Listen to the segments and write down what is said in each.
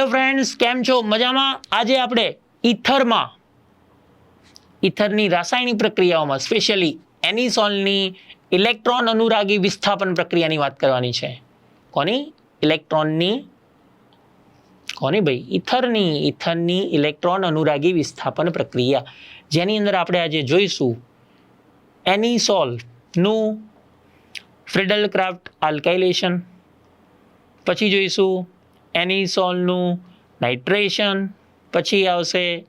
Hello friends કેમ છો? મજામાં? આજે આપણે ઇથરમાં ઇથરની રાસાયણિક પ્રક્રિયાઓમાં સ્પેશિયલી એનિસોલની ઇલેક્ટ્રોન અનુરાગી વિસ્થાપન પ્રક્રિયાની વાત કરવાની છે. કોની? ઇલેક્ટ્રોનની. કોની ભાઈ? ઇથરની ઇથરની ઇલેક્ટ્રોન અનુરાગી વિસ્થાપન પ્રક્રિયા. જેની અંદર આપણે આજે જોઈશું એનિસોલનું ફ્રિડલ ક્રાફ્ટ આલ્કાઇલેશન પછી જોઈશું એનિસોલનું નાઇટ્રેશન, પછી આવશે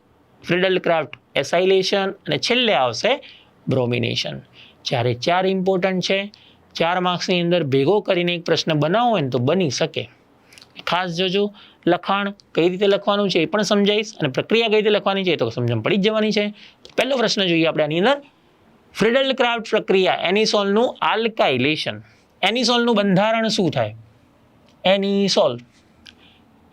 ફ્રિડલ ક્રાફ્ટ એસાઇલેશન અને છેલ્લે આવશે બ્રોમિનેશન. જ્યારે ચાર ઇમ્પોર્ટન્ટ છે, ચાર માર્ક્સની અંદર ભેગો કરીને એક પ્રશ્ન બનાવવો હોય ને તો બની શકે. ખાસ જોજો, લખાણ કઈ રીતે લખવાનું છે એ પણ સમજાવીશ અને પ્રક્રિયા કઈ રીતે લખવાની છે એ તો સમજણ પડી જ જવાની છે. પહેલો પ્રશ્ન જોઈએ આપણે આની અંદર. ફ્રિડલ ક્રાફ્ટ પ્રક્રિયા, એનિસોલનું આલ્કાઇલેશન. એનિસોલનું બંધારણ શું થાય? એનિસોલ.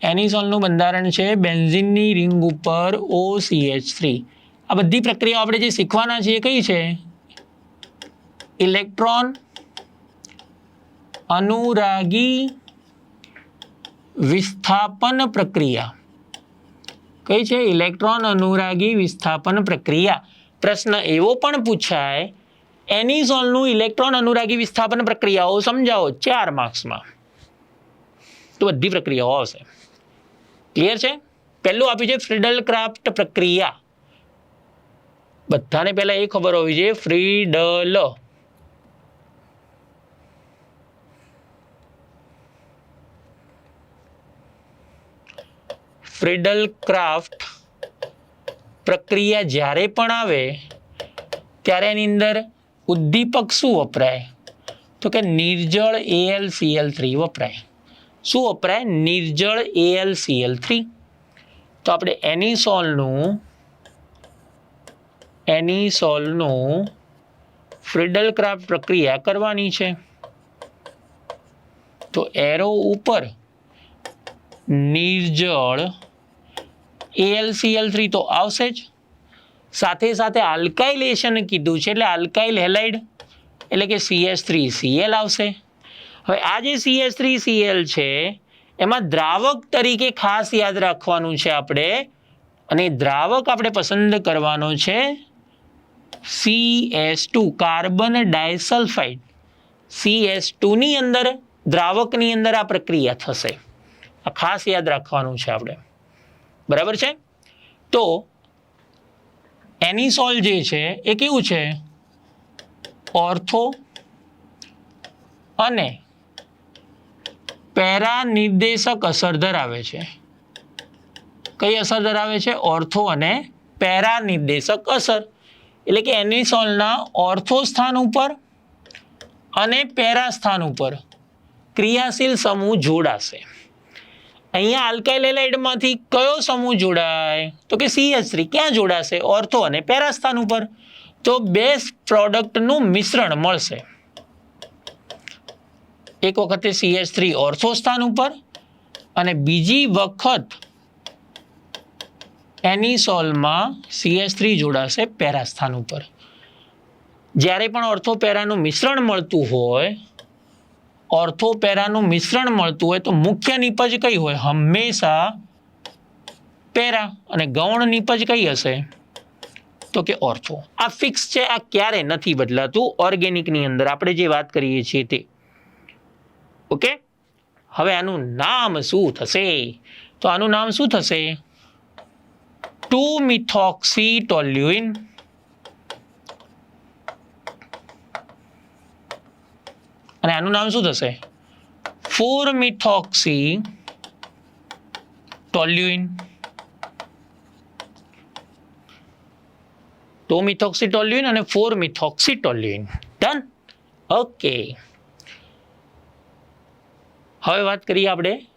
એનિસોલનું બંધારણ છે, બેન્ઝિનની રિંગ ઉપર ઓ એચ થ્રી આ બધી પ્રક્રિયાઓ આપણે જે શીખવાના છીએ, કઈ છે? ઇલેક્ટ્રોન અનુરાગી વિસ્થાપન પ્રક્રિયા. કઈ છે? ઇલેક્ટ્રોન અનુરાગી વિસ્થાપન પ્રક્રિયા. પ્રશ્ન એવો પણ પૂછાય એનિઝોલનું ઇલેક્ટ્રોન અનુરાગી વિસ્થાપન પ્રક્રિયાઓ સમજાવો, ચાર માર્ક્સમાં. તો બધી પ્રક્રિયાઓ આવશે. ક્લિયર છે? પહેલું આપ્યું છે ફ્રીડલ ક્રાફ્ટ પ્રક્રિયા. બધાને પહેલા એ ખબર હોવી જોઈએ ફ્રીડલ ફ્રીડલ ક્રાફ્ટ પ્રક્રિયા જ્યારે પણ આવે, ત્યારે એની અંદર ઉદ્દીપક શું વપરાય? તો કે નિર્જળ એલ સીએલ થ્રી વપરાય. શું વપરાય? નિર્જળ એલ સીએલ થ્રી તો આપણે એનિસોલનું એનિસોલનું ફ્રિડલ ક્રાફ્ટ પ્રક્રિયા કરવાની છે. તો એરો ઉપર નિર્જળ એલસીએલ થ્રી તો આવશે જ. સાથે સાથે આલ્કાઇલેશન કીધું છે, એટલે આલ્કાઇલ હેલાઇડ, એટલે કે સીએસ થ્રી સીએલ આવશે. હવે આ જે સીએસ થ્રી સીએલ છે, એમાં દ્રાવક તરીકે ખાસ યાદ રાખવાનું છે આપણે. અને દ્રાવક આપણે પસંદ કરવાનો છે C S two carbon disulphide. C S ટુની અંદર, દ્રાવકની અંદર આ પ્રક્રિયા થશે. આ ખાસ યાદ રાખવાનું છે આપણે. બરાબર છે? તો એનિસોલ જે છે, એ કેવું છે? ઓર્થો અને પેરા નિર્દેશક અસર ધરાવે છે. કઈ અસર ધરાવે છે? ઓર્થો અને પેરા નિર્દેશક અસર. એટલે કે એનિસોલના ઓર્થો સ્થાન ઉપર અને પેરા સ્થાન ઉપર ક્રિયાશીલ સમૂહ જોડાશે. અહીંયા આલ્કાઇલેલાઇડમાંથી કયો સમૂહ જોડાય? તો કે સીએચ થ્રી. ક્યાં જોડાશે? ઓર્થો અને પેરા સ્થાન ઉપર. તો બે પ્રોડક્ટનું મિશ્રણ મળશે. એક વખતે સીએચ થ્રી ઓર્થો સ્થાન ઉપર અને બીજી વખત એનિસોલમાં સીએચ થ્રી જોડાશે પેરા સ્થાન ઉપર. જ્યારે પણ ઓર્થોપેરાનું મિશ્રણ મળતું હોય ઓર્થોપેરાનું મિશ્રણ મળતું હોય તો મુખ્ય નિપજ કઈ હોય? હંમેશા પેરા અને ગૌણ નિપજ કઈ હશે? તો કે ઓર્થો આ ફિક્સ છે, આ ક્યારે નથી બદલાતું? ઓર્ગેનિકની અંદર આપણે જે વાત કરીએ છીએ તે. ઓકે? હવે આનું નામ શું થશે? તો આનું નામ શું થશે? ટુ મિથોક્સી ટોલ્યુઇન અને આનું નામ શું થશે? Four methoxy toluene two methoxy toluene અને four methoxy toluene done? Okay. હવે વાત કરીએ આપણે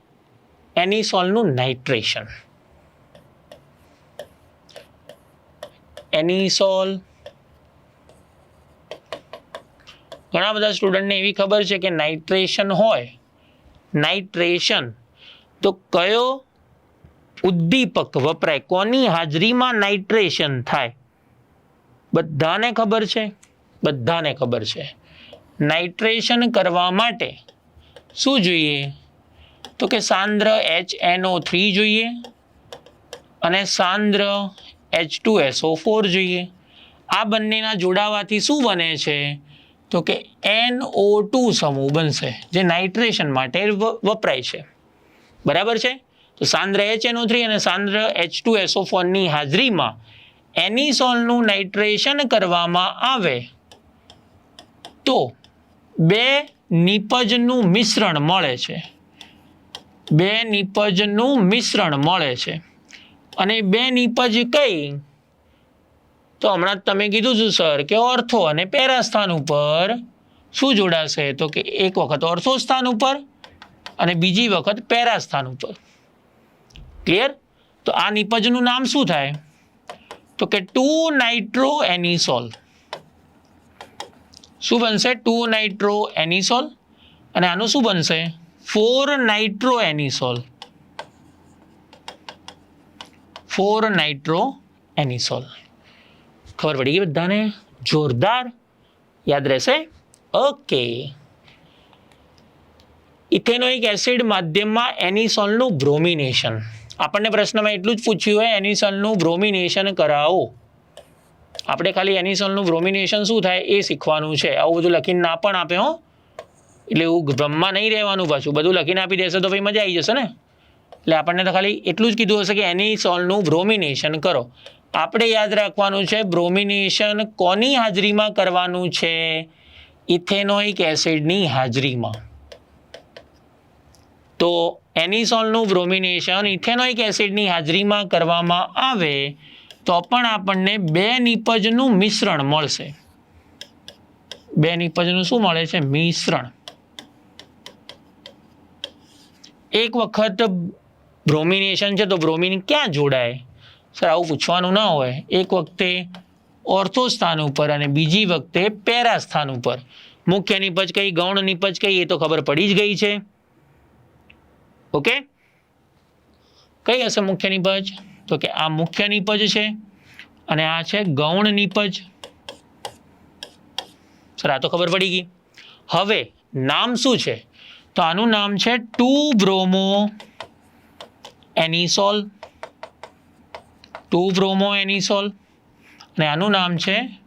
એનિસોલનું નાઇટ્રેશન. એનિસોલ. ઘણા બધા સ્ટુડન્ટને એવી ખબર છે કે નાઇટ્રેશન હોય, નાઇટ્રેશન તો કયો ઉદ્દીપક વપરાય? કોની હાજરીમાં નાઇટ્રેશન થાય? બધાને ખબર છે? બધાને ખબર છે. નાઇટ્રેશન કરવા માટે શું જોઈએ? તો કે સાંદ્ર એચ એનઓ થ્રી જોઈએ અને સાંદ્ર એચ ટુ એસઓ ફોર જોઈએ. આ બંનેના જોડાવાથી શું બને છે? તો કે એનઓ ટુ સમૂહ બનશે, જે નાઇટ્રેશન માટે વપરાય છે. બરાબર છે? તો સાંદ્ર એચ એનઓ થ્રી અને સાંદ્ર એચ ટુ એસઓ ફોરની હાજરીમાં એનિસોલનું નાઇટ્રેશન કરવામાં આવે. તો બે નિપજનું મિશ્રણ મળે છે. બે નિપજનું મિશ્રણ મળે છે. અને બે નિપજ કઈ? તો હમણાં તમે કીધું છું, સર, કે ઓર્થો અને પેરાસ્થાન ઉપર શું જોડાશે? તો કે એક વખત ઓર્થો સ્થાન ઉપર અને બીજી વખત પેરાસ્થાન ઉપર. ક્લિયર તો આ નિપજનું નામ શું થાય? તો કે ટુ નાઇટ્રો એનિસોલ શું બનશે? Two nitro anisole. અને આનું શું બનશે? Four nitro anisole. Four nitro anisole. ખબર પડી ગઈ બધાને? જોરદાર. યાદ રહેશે? ઓકે. ઇથેનોઇક એસિડ માધ્યમમાં એનિસોલનું બ્રોમિનેશન. આપણને પ્રશ્નમાં એટલું જ પૂછ્યું હોય, એનિસોલનું બ્રોમિનેશન કરાવો. આપણે ખાલી એનિસોલનું બ્રોમિનેશન શું થાય એ શીખવાનું છે. આવું બધું લખીને ના પણ આપે હો. એટલે એવું ભ્રમમાં નહીં રહેવાનું પાછું. બધું લખીને આપી દેશે તો ભાઈ મજા આવી જશે ને. એટલે આપણને તો ખાલી એટલું જ કીધું હશે કે એનિસોલનું બ્રોમિનેશન કરો. આપણે યાદ રાખવાનું છે બ્રોમિનેશન કોની હાજરીમાં કરવાનું છે? ઇથેનોઇક એસિડની હાજરીમાં. તો એનિસોલનું બ્રોમિનેશન ઇથેનોઇક એસિડની હાજરીમાં કરવામાં આવે તો પણ આપણને બે નિપજનું મિશ્રણ મળશે. બે નિપજનું શું મળે છે? મિશ્રણ. એક વખત બ્રોમિનેશન છે તો બ્રોમિન ક્યાં જોડાય? સર, આવું પૂછવાનું ના હોય. એક વખતે ઓર્થો સ્થાન ઉપર અને બીજી વખતે પેરા સ્થાન ઉપર. મુખ્ય નિપજ કઈ, ગૌણ નિપજ કઈ, એ તો ખબર પડી જ ગઈ છે. ઓકે? કઈ હશે મુખ્ય નિપજ? તો કે આ મુખ્ય નિપજ છે અને આ છે ગૌણ નિપજ. સર, આ તો ખબર પડી ગઈ. હવે નામ શું છે? તો આનું નામ છે two bromo anisole. Two bromo anisole. અને આનું નામ છે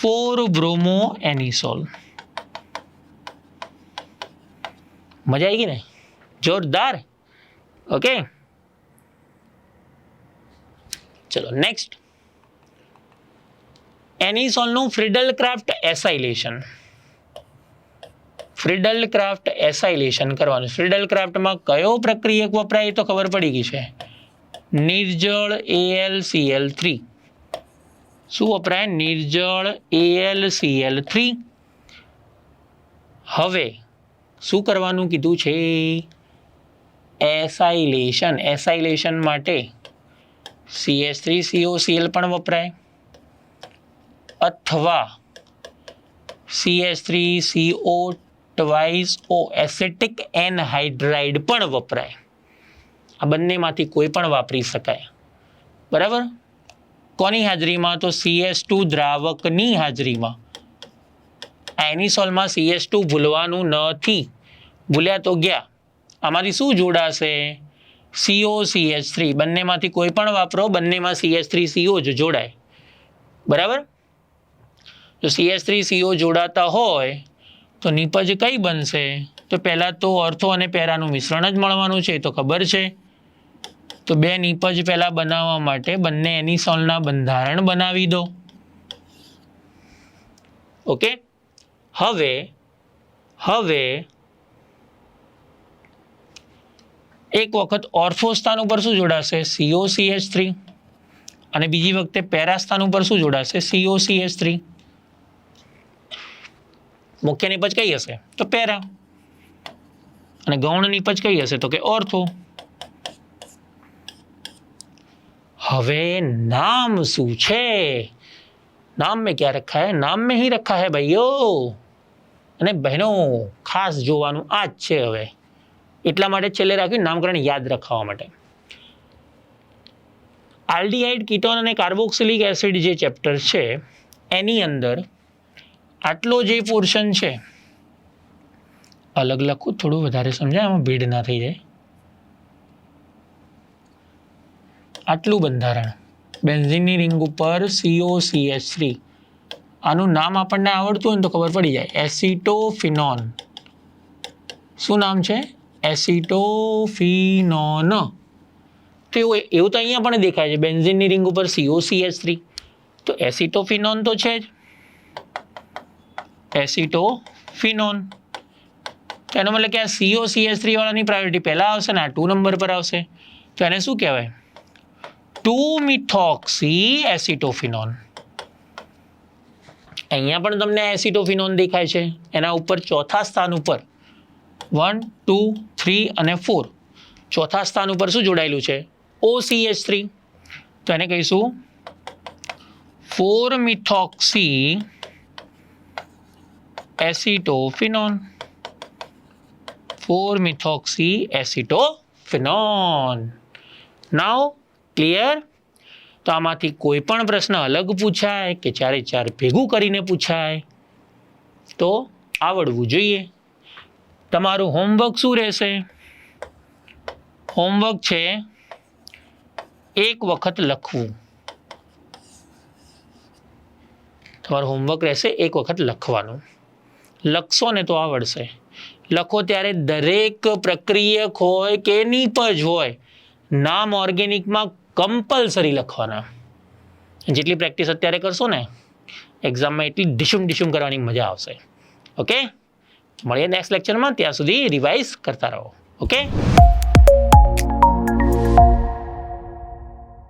ફોર બ્રોમો એનિસોલ. મજા આવી ગઈ ને? જોરદાર. ઓકે. ચલો next એનિસોલનું Friedel craft acylation Friedel craft acylation કરવાનું. ફ્રિડલ ક્રાફ્ટમાં કયો પ્રક્રિયક વપરાય તો ખબર પડી ગઈ છે. નિર્જળ એલ થ્રી શું વપરાય? નિર્જળ એલ થ્રી હવે, શું કરવાનું કીધું છે? એસાઇલેશન એસાઇલેશન માટે સીએસ થ્રી સીઓસીએલ પણ વપરાય. અથવા CS three CO twice O acetic anhydride પણ વપરાય. આ બંનેમાંથી કોઈ પણ વાપરી શકાય. બરાબર? કોની હાજરીમાં? તો સીએસ ટુ દ્રાવકની હાજરીમાં. આ એનિસોલમાં સીએસ ટુ ભૂલવાનું નથી. ભૂલ્યા તો ગયા. આમાંથી શું જોડાશે? સીઓ સીએચ થ્રી બંનેમાંથી કોઈ પણ વાપરો, બંનેમાં સીએચ થ્રી સીઓ જ જોડાય. બરાબર? જો સીએચ થ્રી સીઓ જોડાતા હોય, તો નિપજ કઈ બનશે? તો પહેલાં તો અર્થો અને પેરાનું મિશ્રણ જ મળવાનું છે, એ તો ખબર છે. તો બે નિપજ પહેલાં બનાવવા માટે બંને એનિસોલના બંધારણ બનાવી દો. ઓકે? હવે હવે એક વખત ઓર્ફો સ્થાન ઉપર શું જોડાશે? સીઓ સીએચ થ્રી અને બીજી વખતે પેરાસ્થાન ઉપર શું જોડાશે? સીઓ સીએચ થ્રી મુખ્ય નિપજ કઈ હશે? તો પેરા. અને ગૌણ નિપજ કઈ હશે? તો કે ઓર્થો. હવે નામ શું છે? નામ મેં ક્યાં રખા હે નામ મેં હી રખા હે ભાઈઓ. અને બહેનો, ખાસ જોવાનું આ જ છે હવે. એટલા માટે છેલ્લે રાખ્યું નામકરણ યાદ રાખવા માટે. આલ્ડીહાઇડ કીટોન અને કાર્બોક્સિલિક એસિડ જે ચેપ્ટર છે, એની અંદર આટલો જે પોર્શન છે, અલગ લખું, થોડું વધારે સમજાય એમાં ભીડ ના થઈ જાય. આટલું બંધારણ. બેન્ઝિનની રિંગ ઉપર સીઓ સીએચ થ્રી આનું નામ આપણને આવડતું હોય ને તો ખબર પડી જાય. એસિટોફિનોન. શું નામ છે? એસિટોફિનોન. તો એવું એવું તો અહીંયા પણ દેખાય છે, બેન્ઝિનની રિંગ ઉપર સીઓ સીએચ થ્રી તો એસિટોફિનોન તો છે જ. એસિટોફિનોન. એનો મતલબ કે આ સીઓ સીએચ થ્રી વાળાની પ્રાયોરિટી પહેલાં આવશે ને, આ ટુ નંબર પર આવશે. તો એને શું કહેવાય? Two methoxy acetophenone. અહીંયા પણ તમને એસિટોફિનોન દેખાય છે. એના ઉપર ચોથા સ્થાન ઉપર વન, ટુ, થ્રી અને ફોર. ચોથા સ્થાન ઉપર શું જોડાયેલું છે? O C H three. તો એને કહીશું four methoxy acetophenone. Four methoxy acetophenone. Now clear તો આમાંથી કોઈ પણ પ્રશ્ન અલગ પૂછાય કે ચારે ચાર ભેગું કરીને પૂછાય, તો આવડવું જોઈએ. તમારું હોમવર્ક શું રહેશે? હોમવર્ક છે એક વખત લખવું. તમારું હોમવર્ક રહેશે એક વખત લખવાનું. લખશો ને તો આવડશે. લખો ત્યારે દરેક પ્રક્રિયક હોય કે નિપજ હોય, નામ ઓર્ગેનિકમાં કમ્પલસરી લખવાના. જેટલી પ્રેક્ટિસ અત્યારે કરશો ને એક્ઝામમાં એટલી ડિશુમ ડિશુમ કરવાની મજા આવશે. ઓકે? મળીએ નેક્સ્ટ લેક્ચરમાં ત્યાં સુધી રિવાઇઝ કરતા રહો. ઓકે